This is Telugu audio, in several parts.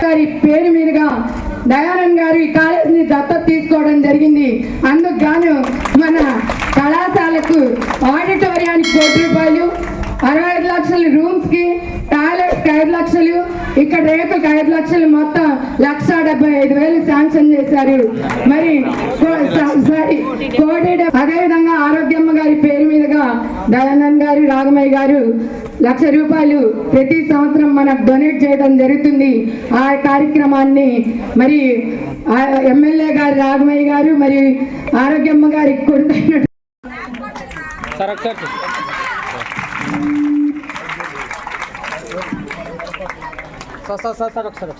గారి పేరు మీదుగా దయానంద్ గారు ఈ కాలేజీని దత్తత తీసుకోవడం జరిగింది. అందుకు గాను మన కళాశాలకు ఆడిటోరియానికి కోటి రూపాయలు అరవై ఐదు లక్షల రూమ్స్కి కి ఐదు లక్షలు ఇక్కడ ఐదు లక్షలు మొత్తం లక్ష డెబ్బై ఐదు వేలు శాంక్షన్ చేశారు. మరి కోటి అదేవిధంగా ఆరోగ్యమ్మ గారి పేరు మీదుగా దయానంద్ గారు రాగమయ్య గారు లక్ష రూపాయలు ప్రతి సంవత్సరం మనకు డొనేట్ చేయడం జరుగుతుంది. ఆ కార్యక్రమాన్ని మరి ఎమ్మెల్యే గారు రాగమయ్య గారు మరి ఆరోగ్యమ్మ గారి కొడుకైన సార్ ఒకసారి సార్ సార్ సార్ సార్ ఒకసారి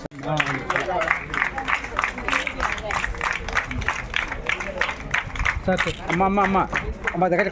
ఒకసారి సార్ అమ్మ అమ్మ అమ్మ అమ్మ దగ్గర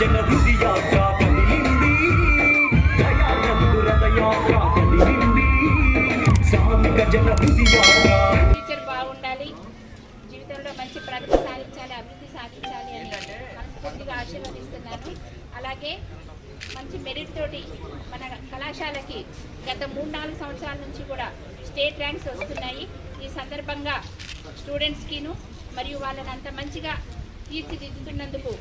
జన యాత్ర కదిలింది దయానందు కదిలింది సామిక జన యాత్ర ఫ్యూచర్ బాగుండాలి. జీవితంలో మంచి ప్రగతి సాధించాలి అభివృద్ధి సాధించాలి అని మనస్ఫూర్తిగా ఆశీర్వదిస్తున్నాను. అలాగే మంచి మెరిట్ తోటి మన కళాశాలకి గత మూడు నాలుగు సంవత్సరాల నుంచి కూడా స్టేట్ ర్యాంక్స్ వస్తున్నాయి. ఈ సందర్భంగా స్టూడెంట్స్కిను మరియు వాళ్ళని అంత మంచిగా తీర్చిదిద్దుతున్నందుకు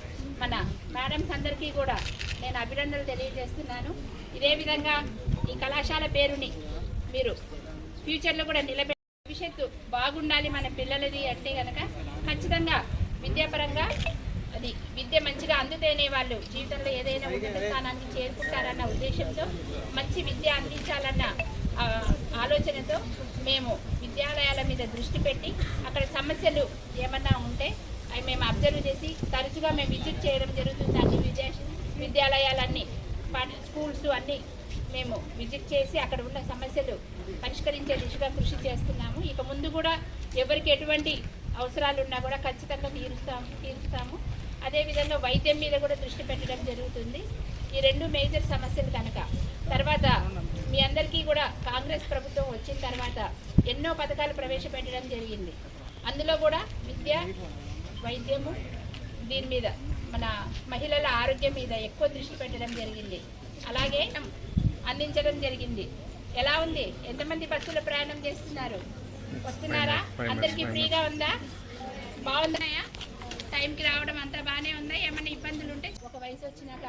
మన మేడమ్స్ అందరికీ కూడా నేను అభినందనలు తెలియజేస్తున్నాను. ఇదే విధంగా ఈ కళాశాల పేరుని మీరు ఫ్యూచర్లో కూడా నిలబె భవిష్యత్తు బాగుండాలి మన పిల్లలది అంటే కనుక ఖచ్చితంగా విద్యాపరంగా అది విద్య మంచిగా అందుతేనే వాళ్ళు జీవితంలో ఏదైనా ఉన్నత స్థానానికి చేరుకుంటారన్న ఉద్దేశంతో మంచి విద్య అందించాలన్న ఆలోచనతో మేము విద్యాలయాల మీద దృష్టి పెట్టి అక్కడ సమస్యలు ఏమన్నా ఉంటే అవి మేము అబ్జర్వ్ చేసి తరచుగా మేము విజిట్ చేయడం జరుగుతుంది అన్ని విద్యా విద్యాలయాలన్నీ పాఠ స్కూల్స్ అన్నీ మేము విజిట్ చేసి అక్కడ ఉన్న సమస్యలు పరిష్కరించే దిశగా కృషి చేస్తున్నాము. ఇక ముందు కూడా ఎవరికి ఎటువంటి అవసరాలు ఉన్నా కూడా ఖచ్చితంగా తీరుస్తాము. తీరుస్తాము అదేవిధంగా వైద్యం మీద కూడా దృష్టి పెట్టడం జరుగుతుంది. ఈ రెండు మేజర్ సమస్యలు కనుక తర్వాత మీ అందరికీ కూడా కాంగ్రెస్ ప్రభుత్వం వచ్చిన తర్వాత ఎన్నో పథకాలు ప్రవేశపెట్టడం జరిగింది. అందులో కూడా విద్య వైద్యము దీని మీద మన మహిళల ఆరోగ్యం మీద ఎక్కువ దృష్టి పెట్టడం జరిగింది. అలాగే అందించడం జరిగింది. ఎలా ఉంది? ఎంతమంది బస్సులో ప్రయాణం చేస్తున్నారు? వస్తున్నారా? అందరికీ ఫ్రీగా ఉందా? బాగుందాయా టైంకి రావడం అంతా బాగానే ఉందా? ఏమైనా ఇబ్బందులు ఉంటే ఒక వయసు వచ్చినాక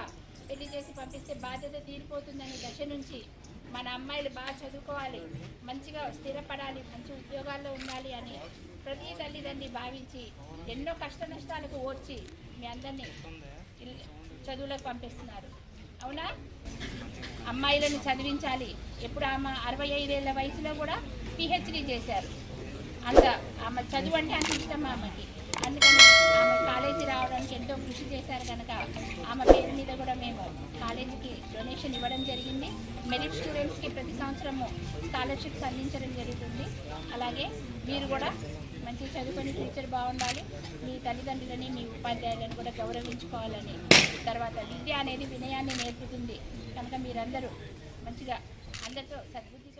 పెళ్ళి చేసి పంపిస్తే బాధ్యత తీరిపోతుందనే దశ నుంచి మన అమ్మాయిలు బాగా చదువుకోవాలి మంచిగా స్థిరపడాలి మంచి ఉద్యోగాల్లో ఉండాలి అని ప్రతి తల్లిదండ్రి భావించి ఎన్నో కష్ట నష్టాలకు ఓర్చి మీ అందరినీ చదువులకు పంపిస్తున్నారు. అవునా? అమ్మాయిలను చదివించాలి. ఇప్పుడు ఆమె అరవై ఐదేళ్ళ వయసులో కూడా పిహెచ్డి చేశారు. అంత ఆమె చదువు అంటే అంత ఇష్టం ఆమెకి. అందుకని ఆమె కాలేజీ రావడానికి ఎంతో కృషి చేశారు కనుక ఆమె పేరు మీద కూడా మేము కాలేజీకి డొనేషన్ ఇవ్వడం జరిగింది. మెరిట్ స్టూడెంట్స్కి ప్రతి సంవత్సరము స్కాలర్షిప్స్ అందించడం జరుగుతుంది. అలాగే మీరు కూడా మంచి చదువుకొని ఫ్యూచర్ బాగుండాలి. మీ తల్లిదండ్రులని మీ ఉపాధ్యాయులను కూడా గౌరవించుకోవాలని. తర్వాత విద్య అనేది వినయాన్ని నేర్పుతుంది. కనుక మీరందరూ మంచిగా అందరితో సద్బుద్ధి